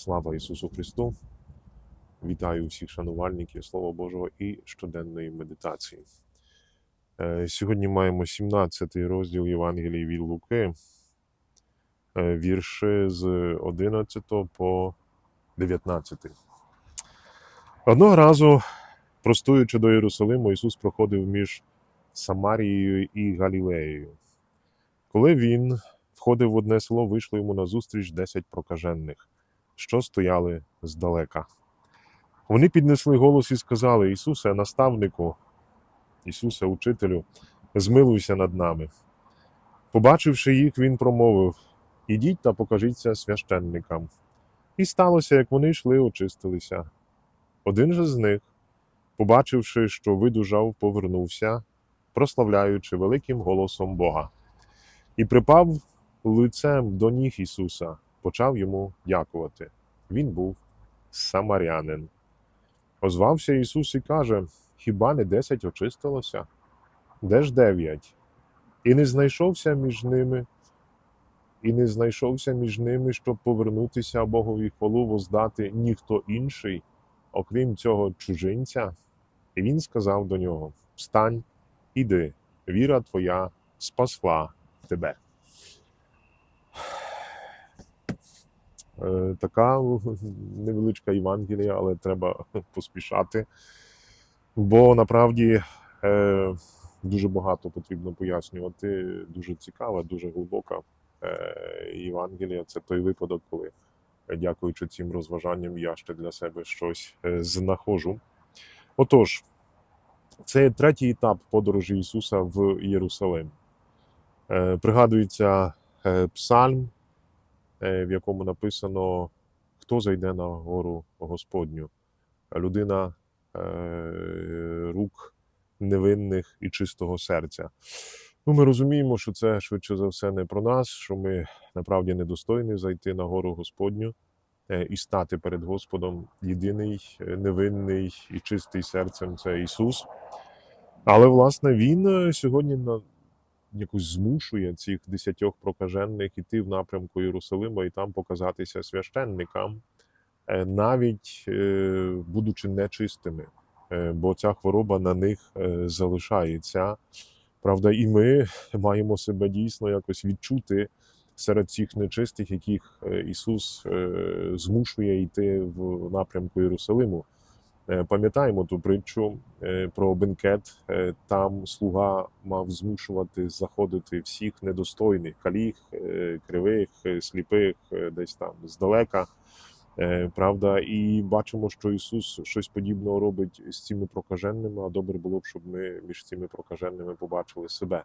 Слава Ісусу Христу! Вітаю всіх шанувальників Слова Божого і щоденної медитації. Е, Сьогодні маємо 17 розділ Євангелії від Луки, е, вірші з 11 по 19. Одного разу, простуючи до Єрусалиму, Ісус проходив між Самарією і Галілеєю. Коли він входив в одне село, вийшло йому назустріч 10 прокажених що стояли здалека. Вони піднесли голос і сказали: Ісусе, наставнику, Ісусе, учителю, змилуйся над нами. Побачивши їх, він промовив: Ідіть та покажіться священникам. І сталося, як вони йшли, очистилися. Один же з них, побачивши, що видужав, повернувся, прославляючи великим голосом Бога, і припав лицем до ніг Ісуса почав йому дякувати. Він був самарянин. Озвався Ісус і каже: Хіба не десять очистилося? Де ж дев'ять? І не знайшовся між ними, і не знайшовся між ними, щоб повернутися Богові хвалу воздати ніхто інший, окрім цього чужинця. І він сказав до нього: Встань, іди, віра твоя спасла тебе. Така невеличка Євангелія, але треба поспішати. Бо насправді е, дуже багато потрібно пояснювати. Дуже цікава, дуже глибока е, Євангелія. Це той випадок, коли, е, дякуючи цим розважанням, я ще для себе щось е, знаходжу. Отож, це третій етап подорожі Ісуса в Єрусалим. Е, Пригадується е, псальм е, в якому написано, хто зайде на гору Господню. Людина е, рук невинних і чистого серця. Ну, ми розуміємо, що це швидше за все не про нас, що ми направді недостойні зайти на гору Господню е, і стати перед Господом єдиний, е, невинний і чистий серцем це Ісус. Але, власне, Він е, сьогодні якось змушує цих десятьох прокажених іти в напрямку Єрусалима і там показатися священникам, е, навіть е, будучи нечистими, Е, бо ця хвороба на них залишається. Правда, і ми маємо себе дійсно якось відчути серед цих нечистих, яких Ісус змушує йти в напрямку Єрусалиму. Е, Пам'ятаємо ту притчу е, про бенкет. Е, Там слуга мав змушувати заходити всіх недостойних каліг, е, кривих, сліпих, десь там здалека. Правда, і бачимо, що Ісус щось подібного робить з цими прокаженними. А добре було б, щоб ми між цими прокаженими побачили себе.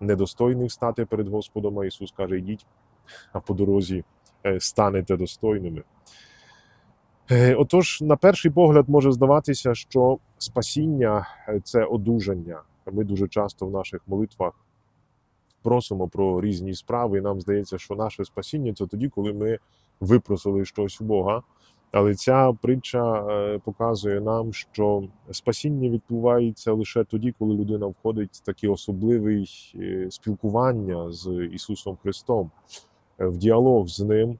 Недостойних стати перед Господом, а Ісус каже: йдіть, а по дорозі станете достойними. Е, Отож, на перший погляд може здаватися, що спасіння е, це одужання. Ми дуже часто в наших молитвах просимо про різні справи, і нам здається, що наше спасіння це тоді, коли ми випросили щось у Бога. Але ця притча е, показує нам, що спасіння відбувається лише тоді, коли людина входить в такий особливий спілкування з Ісусом Христом, в діалог з Ним.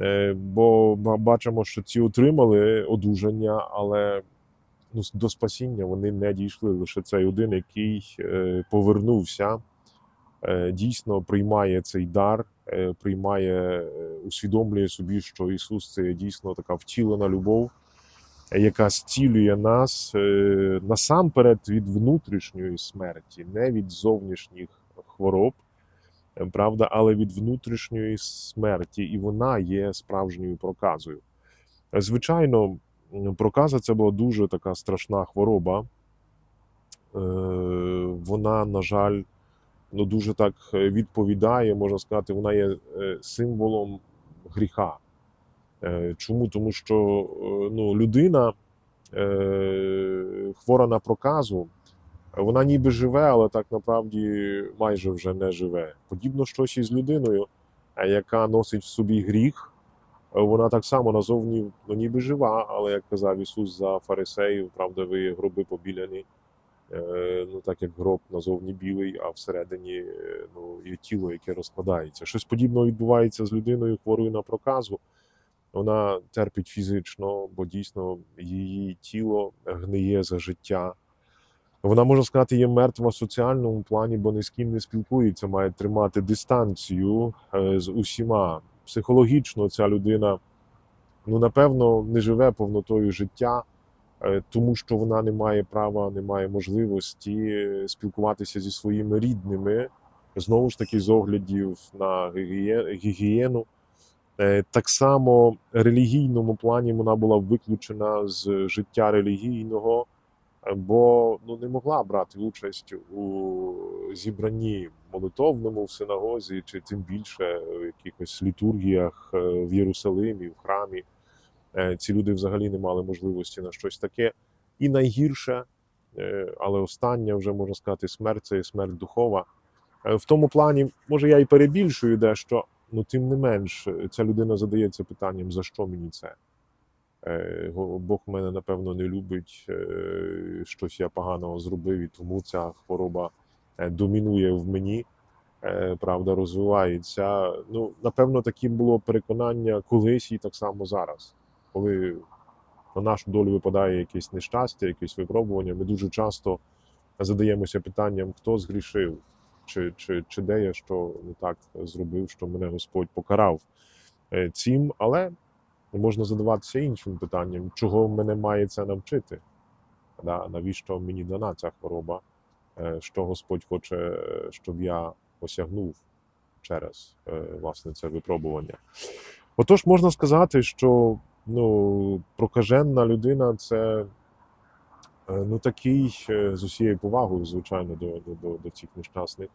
Е, Бо бачимо, що ці отримали одужання, але ну, до спасіння вони не дійшли. Лише цей один, який е, повернувся, е, дійсно приймає цей дар, приймає, усвідомлює собі, що Ісус це дійсно така втілена любов, яка зцілює нас насамперед від внутрішньої смерті, не від зовнішніх хвороб. Правда, але від внутрішньої смерті, і вона є справжньою проказою. Звичайно, проказа це була дуже така страшна хвороба. Е, Вона, на жаль, ну дуже так відповідає, можна сказати, вона є е, символом гріха. Е, Чому? Тому що ну, людина хвора на проказу, вона ніби живе, але так направді майже вже не живе. Подібно щось із людиною, е, яка носить в собі гріх. Вона так само назовні ну, ніби жива, але як казав Ісус за фарисеїв, правда, ви гроби побіляні, е, ну так як гроб назовні білий, а всередині е, ну, є тіло, яке розкладається. Щось подібне відбувається з людиною хворою на проказу. Вона терпить фізично, бо дійсно її тіло гниє за життя. Вона, можна сказати, є мертва в соціальному плані, бо ні з ким не спілкується, має тримати дистанцію е, з усіма. Психологічно ця людина, ну, напевно, не живе повнотою життя, е, тому що вона не має права, не має можливості е, спілкуватися зі своїми рідними, знову ж таки, з оглядів на гігієну. Так само в релігійному плані вона була виключена з життя релігійного, бо ну, не могла брати участь у зібранні молитовному в синагозі, чи тим більше в якихось літургіях е, в Єрусалимі, в храмі. Е, Ці люди взагалі не мали можливості на щось таке. І найгірше, е, але остання вже можна сказати, смерть це смерть духова. В тому плані, може, я і перебільшую дещо, Ну, тим не менш, ця людина задається питанням, за що мені це? Е, Бог мене, напевно, не любить, е, щось я поганого зробив, і тому ця хвороба е, домінує в мені, правда, розвивається. Ну, напевно, таким було переконання колись і так само зараз. Коли на нашу долю випадає якесь нещастя, якесь випробування, ми дуже часто задаємося питанням, хто згрішив, чи, чи, чи де я що не так зробив, що мене Господь покарав цим, але можна задаватися іншим питанням, чого мене має це навчити? Да? Навіщо мені дана ця хвороба? Е, Що Господь хоче, щоб я осягнув через е, власне це випробування? Отож, можна сказати, що ну, прокаженна людина це Е, Ну, такий з усією повагою, звичайно, до, до, до, до цих нещасних,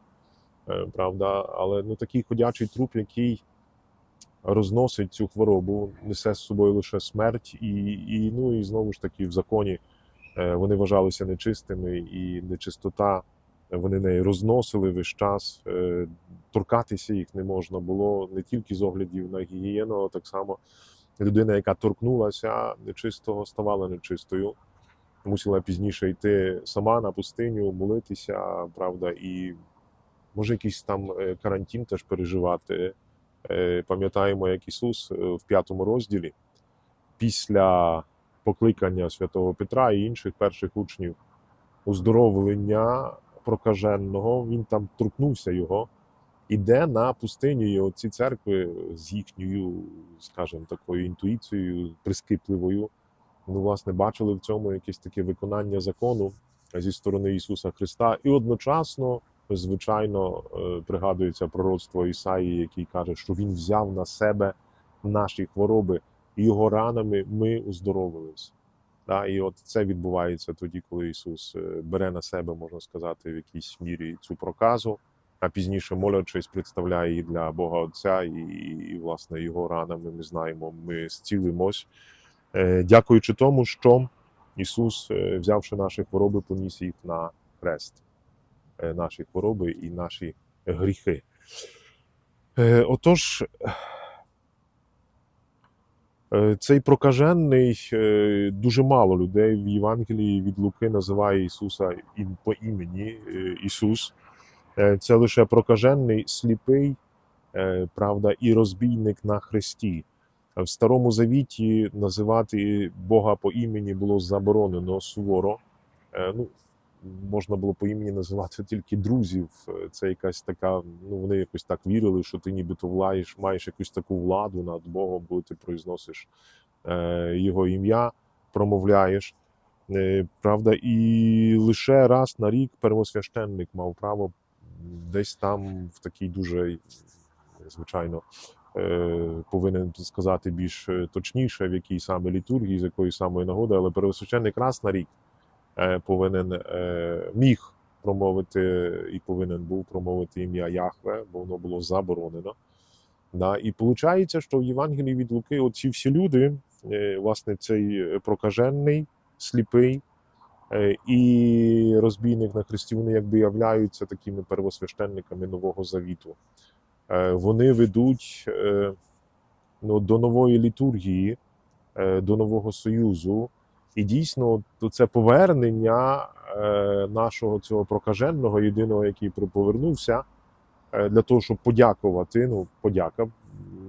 правда, але ну такий ходячий труп, який розносить цю хворобу, несе з собою лише смерть, і, і ну і знову ж таки в законі е, вони вважалися нечистими, і нечистота вони неї розносили весь час. е, Торкатися їх не можна було не тільки з оглядів на гігієну, а так само людина, яка торкнулася нечистого, ставала нечистою мусила пізніше йти сама на пустиню, молитися, правда, і може якийсь там е, карантин теж переживати. Е, Пам'ятаємо, як Ісус е, в п'ятому розділі, після покликання святого Петра і інших перших учнів уздоровлення прокаженого, він там торкнувся його, іде на пустиню і оці церкви з їхньою, скажімо, такою інтуїцією прискіпливою ну, власне, бачили в цьому якесь таке виконання закону зі сторони Ісуса Христа, і одночасно, звичайно, е, пригадується пророцтво Ісаї, який каже, що Він взяв на себе наші хвороби, і його ранами ми уздоровились. І от це відбувається тоді, коли Ісус е, бере на себе, можна сказати, в якійсь мірі цю проказу, а пізніше молячись, представляє її для Бога Отця, і, і власне його ранами ми знаємо, ми зцілимось. Е, дякуючи тому, що Ісус, взявши наші хвороби, поніс їх на хрест, наші хвороби і наші гріхи. Е, Отож, е, цей прокажений е, дуже мало людей в Євангелії від Луки називає Ісуса по імені е, Ісус. Е, Це лише прокажений, сліпий, е, правда, і розбійник на хресті. В Старому Завіті називати Бога по імені було заборонено суворо. Е, Ну, можна було по імені називати тільки друзів. Е, Це якась така, ну вони якось так вірили, що ти нібито влаєш, маєш якусь таку владу над Богом, коли ти произносиш е, його ім'я, промовляєш. Е, Правда, і лише раз на рік первосвященник мав право десь там в такій дуже, звичайно, е, повинен сказати більш е, точніше, в якій саме літургії, з якої самої нагоди, але первосвященник раз на рік повинен е, міг промовити і повинен був промовити ім'я Яхве, бо воно було заборонено. Да, і виходить, що в Євангелії від Луки оці всі люди, е, власне, цей прокажений, сліпий е, і розбійник на хресті, вони якби являються такими первосвященниками Нового Завіту. Е, Вони ведуть е, ну, до нової літургії, е, до нового союзу. І дійсно, це повернення е, нашого цього прокаженого, єдиного, який повернувся, е, для того, щоб подякувати. Ну, подяка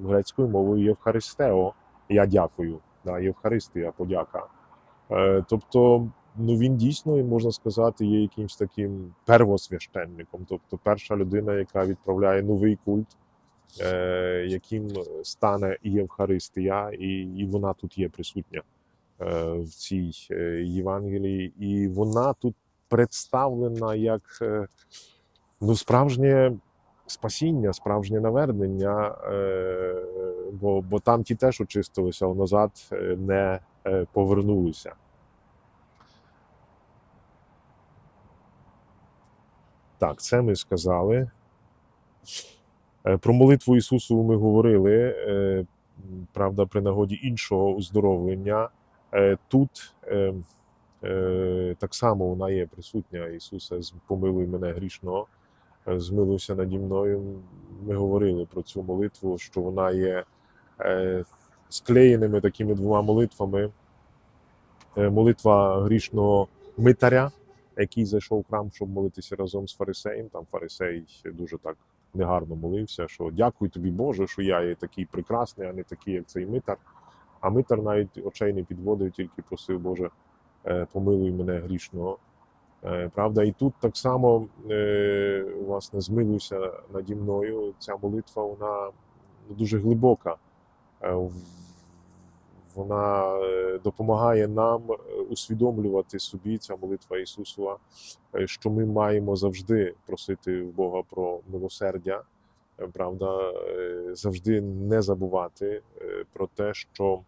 грецькою мовою Євхаристео. я дякую. Да, Євхаристія, подяка. Е, тобто, ну він дійсно, можна сказати, є якимсь таким первосвященником, тобто перша людина, яка відправляє новий культ, яким стане і Євхаристія, і, і вона тут є присутня в цій е, Євангелії, і вона тут представлена як е, ну, справжнє спасіння, справжнє навернення, е, бо, бо там ті теж очистилися, а назад е, не е, повернулися. Так, це ми сказали. Е, Про молитву Ісусу ми говорили, е, правда, при нагоді іншого оздоровлення. Е, Тут е, е, так само вона є присутня. Ісусе, помилуй мене грішного, е, змилуйся наді мною. Ми говорили про цю молитву, що вона є склеєними такими двома молитвами. Молитва грішного митаря, який зайшов в храм, щоб молитися разом з фарисеєм. Там фарисей дуже так негарно молився, що дякую тобі, Боже, що я є такий прекрасний, а не такий, як цей митар. А митар навіть очей не підводив, тільки просив, Боже, е, помилуй мене грішного. Е, Правда, і тут так само е, власне змилуйся наді мною. Ця молитва вона дуже глибока. Вона допомагає нам усвідомлювати собі ця молитва Ісусова, що ми маємо завжди просити Бога про милосердя, правда, завжди не забувати про те, що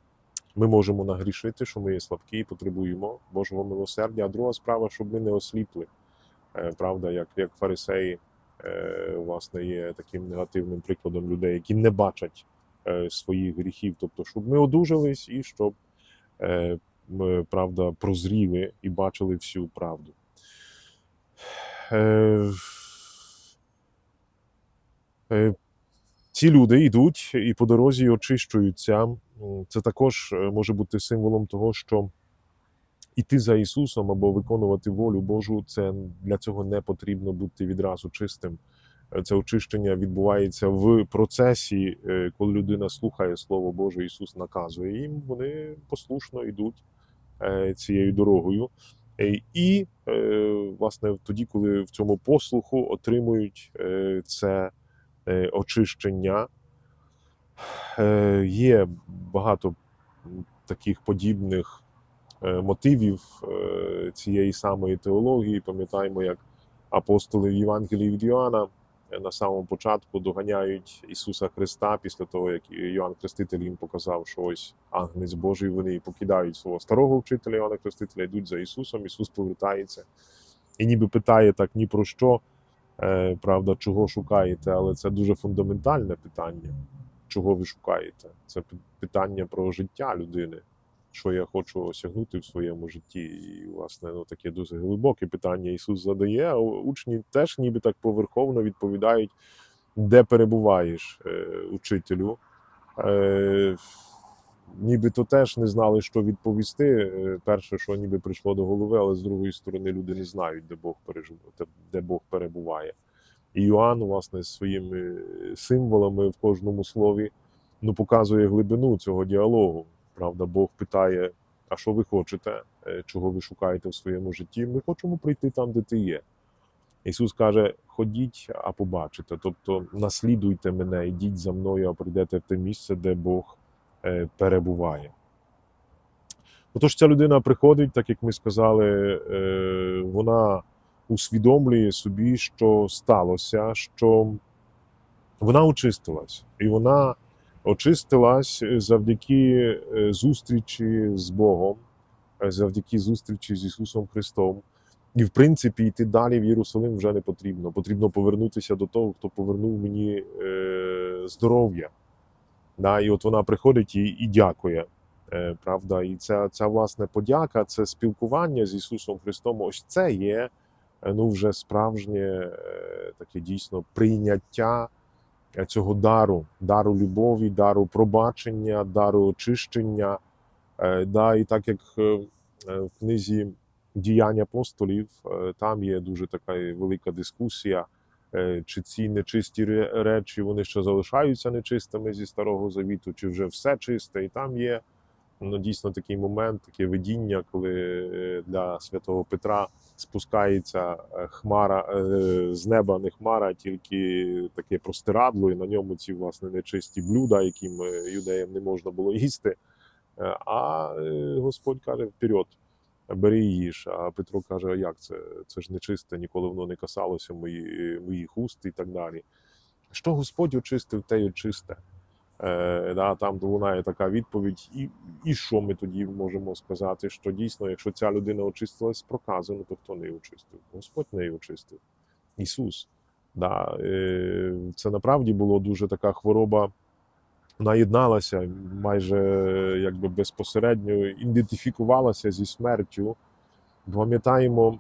ми можемо нагрішити, що ми є слабкі і потребуємо Божого милосердя. А друга справа, щоб ми не осліпли. Е, Правда, як, як фарисеї, е, власне, є таким негативним прикладом людей, які не бачать е, своїх гріхів. Тобто, щоб ми одужались і щоб ми, правда, прозріли і бачили всю правду. Ці люди йдуть і по дорозі очищуються. М, Це також е, може бути символом того, що іти за Ісусом або виконувати волю Божу, це для цього не потрібно бути відразу чистим. Е, Це очищення відбувається в процесі, е, коли людина слухає Слово Боже, Ісус наказує їм, вони послушно йдуть е, цією дорогою. Е, І, е, власне, тоді, коли в цьому послуху отримують е, це е, очищення, Е, є багато таких подібних е, мотивів е, цієї самої теології. Пам'ятаємо, як апостоли в Євангелії від Йоанна е, на самому початку доганяють Ісуса Христа після того, як Йоанн Хреститель їм показав, що ось агнець Божий, вони покидають свого старого вчителя Йоанна Хрестителя, йдуть за Ісусом, Ісус повертається і ніби питає так ні про що, е, правда, чого шукаєте, але це дуже фундаментальне питання чого ви шукаєте. Це питання про життя людини, що я хочу осягнути в своєму житті. І, власне, ну, таке дуже глибоке питання Ісус задає, а учні теж ніби так поверховно відповідають, де перебуваєш, е, учителю. Е, Нібито теж не знали, що відповісти. Е, Перше, що ніби прийшло до голови, але з другої сторони люди не знають, де Бог пережив, де Бог перебуває. І власне, своїми символами в кожному слові ну, показує глибину цього діалогу. Правда, Бог питає: а що ви хочете, Е, чого ви шукаєте в своєму житті? Ми хочемо прийти там, де ти є. Ісус каже: ходіть, а побачите. Тобто наслідуйте мене, йдіть за мною, а прийдете в те місце, де Бог е, перебуває. Отож, ця людина приходить, так як ми сказали, е, вона усвідомлює собі, що сталося, що вона очистилась, і вона очистилась завдяки е, зустрічі з Богом, е, завдяки зустрічі з Ісусом Христом. І, в принципі, йти далі в Єрусалим вже не потрібно. Потрібно повернутися до того, хто повернув мені е, здоров'я. Да, і от вона приходить і, і дякує. Е, правда, і ця, ця власне подяка, це спілкування з Ісусом Христом. Ось це є е, ну, вже справжнє е, таке дійсно прийняття е, цього дару, дару любові, дару пробачення, дару очищення. Е, Да, і так як е, е, в книзі діянь апостолів, е, там є дуже така велика дискусія, е, чи ці нечисті речі вони ще залишаються нечистими зі старого завіту, чи вже все чисте. І там є ну, дійсно такий момент, таке видіння, коли е, для святого Петра спускається е, хмара е, з неба, не хмара, а тільки таке простирадло, і на ньому ці власне нечисті блюда, яким е, юдеям не можна було їсти. А Господь каже: вперед, бери їж. А Петро каже: а як це? Це ж нечисте, ніколи воно не касалося мої, моїх уст і так далі. Що Господь очистив, те й очисте. Е, да, там лунає така відповідь, і, і що ми тоді можемо сказати? Що дійсно, якщо ця людина очистилась проказано, то хто неї очистив? Господь неї очистив. Ісус. Да, е, це направді було дуже така хвороба. Вона єдналася майже якби безпосередньо ідентифікувалася зі смертю. Пам'ятаємо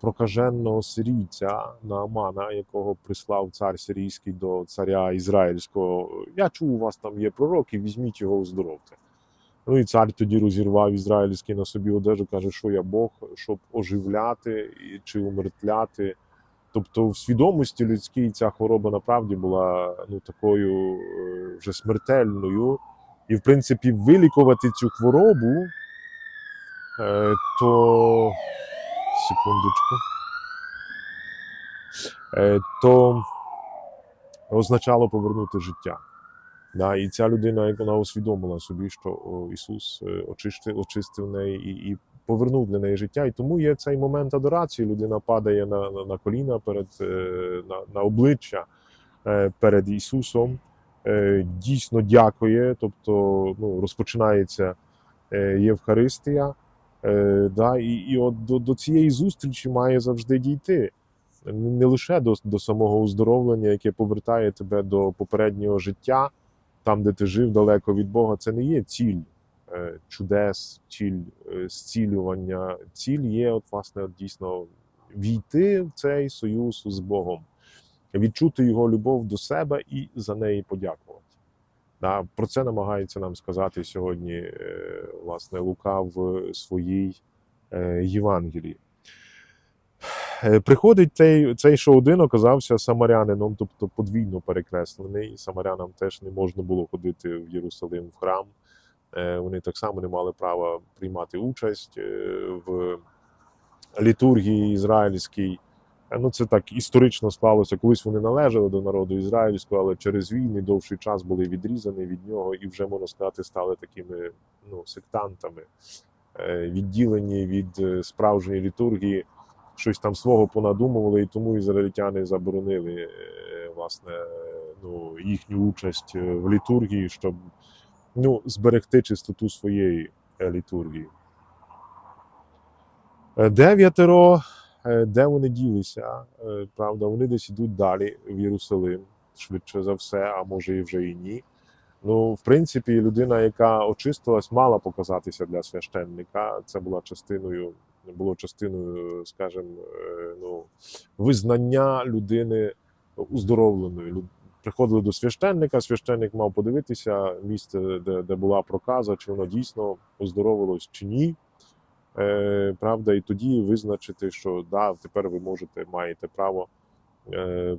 прокаженого сирійця Наамана, якого прислав цар сирійський до царя Ізраїльського. Я чув, у вас там є пророки, візьміть його оздоровте. Ну і цар тоді розірвав ізраїльський на собі одежу, каже, що я Бог, щоб оживляти чи умертвляти. Тобто в свідомості людській ця хвороба направді була ну, такою е, вже смертельною. І, в принципі, вилікувати цю хворобу, е, то секундочку. Е, то означало повернути життя. Да, і ця людина, як вона усвідомила собі, що Ісус е, очистив, очистив неї і, і повернув для неї життя. І тому є цей момент адорації. Людина падає на, на, на коліна перед е, на, на обличчя перед Ісусом, дійсно дякує, тобто ну, розпочинається Євхаристія. Е, да, і, і от до, до цієї зустрічі має завжди дійти. Не лише до, до самого оздоровлення, яке повертає тебе до попереднього життя, там, де ти жив далеко від Бога, це не є ціль е, чудес, ціль е, зцілювання. Ціль є, от, власне, от, дійсно війти в цей союз з Богом, відчути його любов до себе і за неї подякувати. Про це намагається нам сказати сьогодні е, власне Лука в своїй е, Євангелії. Е, Приходить цей, цей що один оказався самарянином, тобто подвійно перекреслений. Самарянам теж не можна було ходити в Єрусалим в храм. Вони так само не мали права приймати участь в літургії ізраїльській. Ну, це так історично склалося. Колись вони належали до народу ізраїльського, але через війни довший час були відрізані від нього і вже можна сказати стали такими ну, сектантами, е, відділені від е, справжньої літургії, щось там свого понадумували, і тому ізраїльтяни заборонили е, власне ну, їхню участь в літургії, щоб ну, зберегти чистоту своєї літургії. Дев'ятеро де вони ділися. Е, Правда, вони десь ідуть далі в Єрусалим, швидше за все, а може і вже і ні. Ну, в принципі, людина, яка очистилась, мала показатися для священника. Це була частиною, було частиною, скажімо, е, ну, визнання людини уздоровленою. Лю- Приходили до священника, священник мав подивитися місце, де, де була проказа, чи воно дійсно оздоровилось чи ні. Е, правда, і тоді визначити, що да, тепер ви можете маєте право е,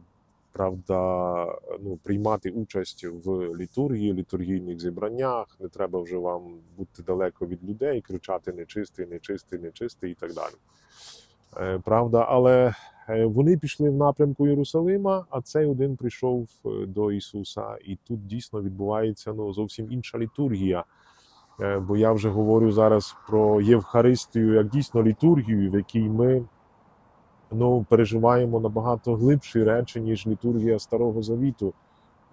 правда, ну, приймати участь в літургії, літургійних зібраннях. Не треба вже вам бути далеко від людей, кричати нечистий, нечистий, нечистий і так далі. Е, правда, але е, вони пішли в напрямку Єрусалима, а цей один прийшов е, до Ісуса, і тут дійсно відбувається ну, зовсім інша літургія. Е, Бо я вже говорю зараз про Євхаристію як дійсно літургію, в якій ми ну, переживаємо набагато глибші речі, ніж літургія Старого Завіту.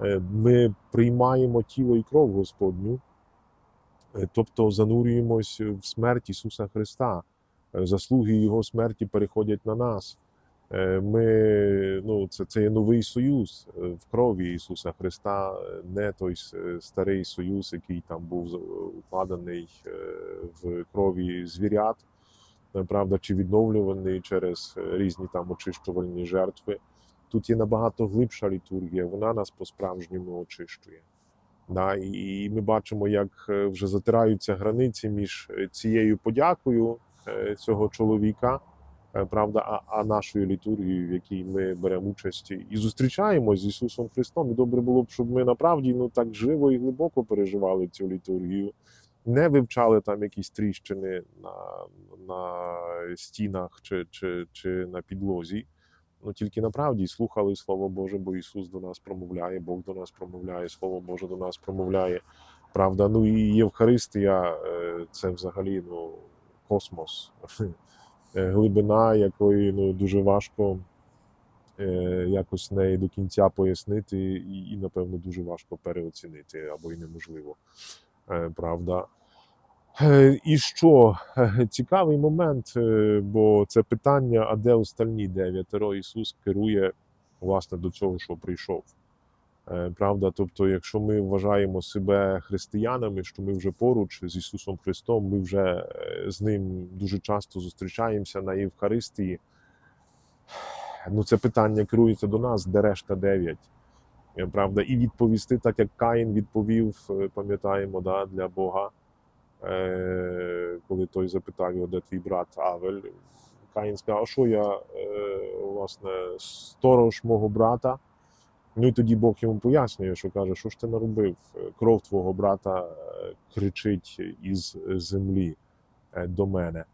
Е, Ми приймаємо тіло і кров Господню, е, тобто занурюємось в смерть Ісуса Христа. Заслуги Його смерті переходять на нас. Е, Ми, ну, це, це є новий союз е, в крові Ісуса Христа, е, не той старий союз, який там був укладений в крові звірят, правда, чи відновлюваний через різні там очищувальні жертви. Тут є набагато глибша літургія, вона нас по-справжньому очищує. Да, і- ми бачимо, як вже затираються границі між цією подякою цього чоловіка правда, а, а нашою літургією, в якій ми беремо участь і зустрічаємось з Ісусом Христом. І добре було б, щоб ми направді ну так живо і глибоко переживали цю літургію, не вивчали там якісь тріщини на, на стінах чи, чи, чи на підлозі. Ну тільки направді слухали Слово Боже, бо Ісус до нас промовляє, Бог до нас промовляє, Слово Боже до нас промовляє. Правда, ну і Євхаристія е, це взагалі ну, космос, Е, глибина, якої ну, дуже важко е, якось неї до кінця пояснити, і, і, напевно, дуже важко переоцінити або й неможливо. Е, Правда. Е, І що? Е, Цікавий момент, е, бо це питання, а де остальні дев'ятеро Ісус керує власне до цього, що прийшов. Е, Правда, тобто, якщо ми вважаємо себе християнами, що ми вже поруч з Ісусом Христом, ми вже е, з ним дуже часто зустрічаємося на Євхаристії. Ну, це питання керується до нас, де решта дев'ять. Е, Правда, і відповісти так, як Каїн відповів, пам'ятаємо, да, для Бога, коли той запитав його, де твій брат Авель. Каїн сказав, а що я, власне, сторож мого брата. Ну і тоді Бог йому пояснює, що каже, що ж ти наробив? Кров твого брата е, кричить із землі е, до мене.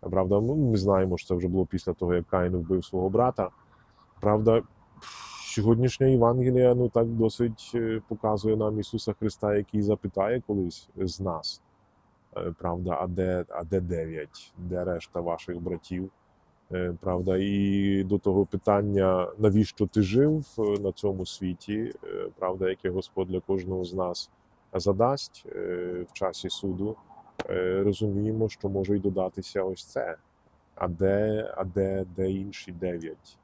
Правда, ну, ми знаємо, що це вже було після того, як Каїн вбив свого брата. Правда, сьогоднішня Євангелія ну так досить е, показує нам Ісуса Христа, який запитає колись з нас. Правда, а де, а де дев'ять? Де решта ваших братів? Е, Правда, і до того питання, навіщо ти жив е, на цьому світі, е, правда, яке Господь для кожного з нас задасть в часі суду, розуміємо, що може й додатися ось це. А де, а де, де інші дев'ять?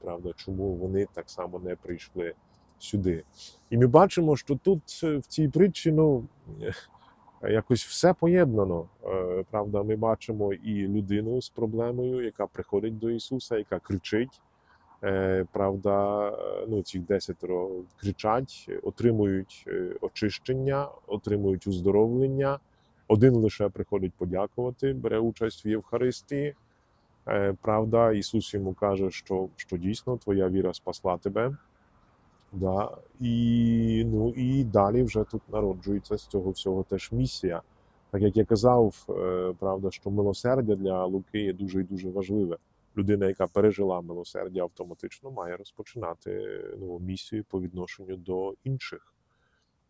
Правда, чому вони так само не прийшли сюди? І ми бачимо, що тут в цій притчі, ну. Якось все поєднано. Е, Правда, ми бачимо і людину з проблемою, яка приходить до Ісуса, яка кричить. Е, Правда, е, ну цих десятеро кричать, отримують е, очищення, отримують уздоровлення. Один лише приходить подякувати, бере участь в Євхаристії. Е, Правда, Ісус йому каже, що, що дійсно твоя віра спасла тебе. Да. І, ну, і далі вже тут народжується з цього всього теж місія. Так як я казав, е, правда, що милосердя для Луки є дуже і дуже важливе. Людина, яка пережила милосердя, автоматично має розпочинати ну, місію по відношенню до інших.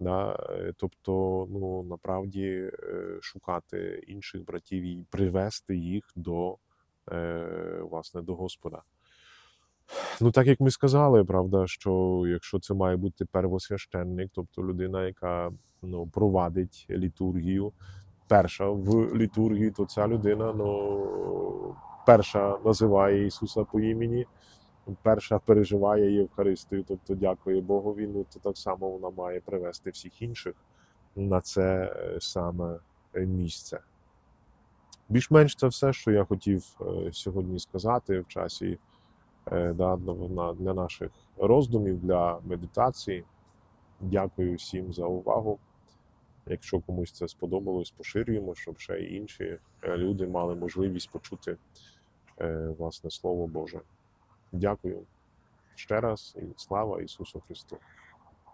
Да? Е, Тобто, ну, направді е, шукати інших братів і привести їх до, власне, до Господа. Ну, так як ми сказали, правда, що якщо це має бути первосвященник, тобто людина, яка ну, провадить літургію, перша в літургії, то ця людина ну, перша називає Ісуса по імені, перша переживає Євхаристію, тобто дякує Богові, ну то так само вона має привести всіх інших на це е, саме місце. Більш-менш це все, що я хотів е, сьогодні сказати в часі е, да, на- на- для наших роздумів, для медитації. Дякую всім за увагу. Якщо комусь це сподобалось, поширюємо, щоб ще інші е, люди мали можливість почути е, власне Слово Боже. Дякую ще раз і слава Ісусу Христу!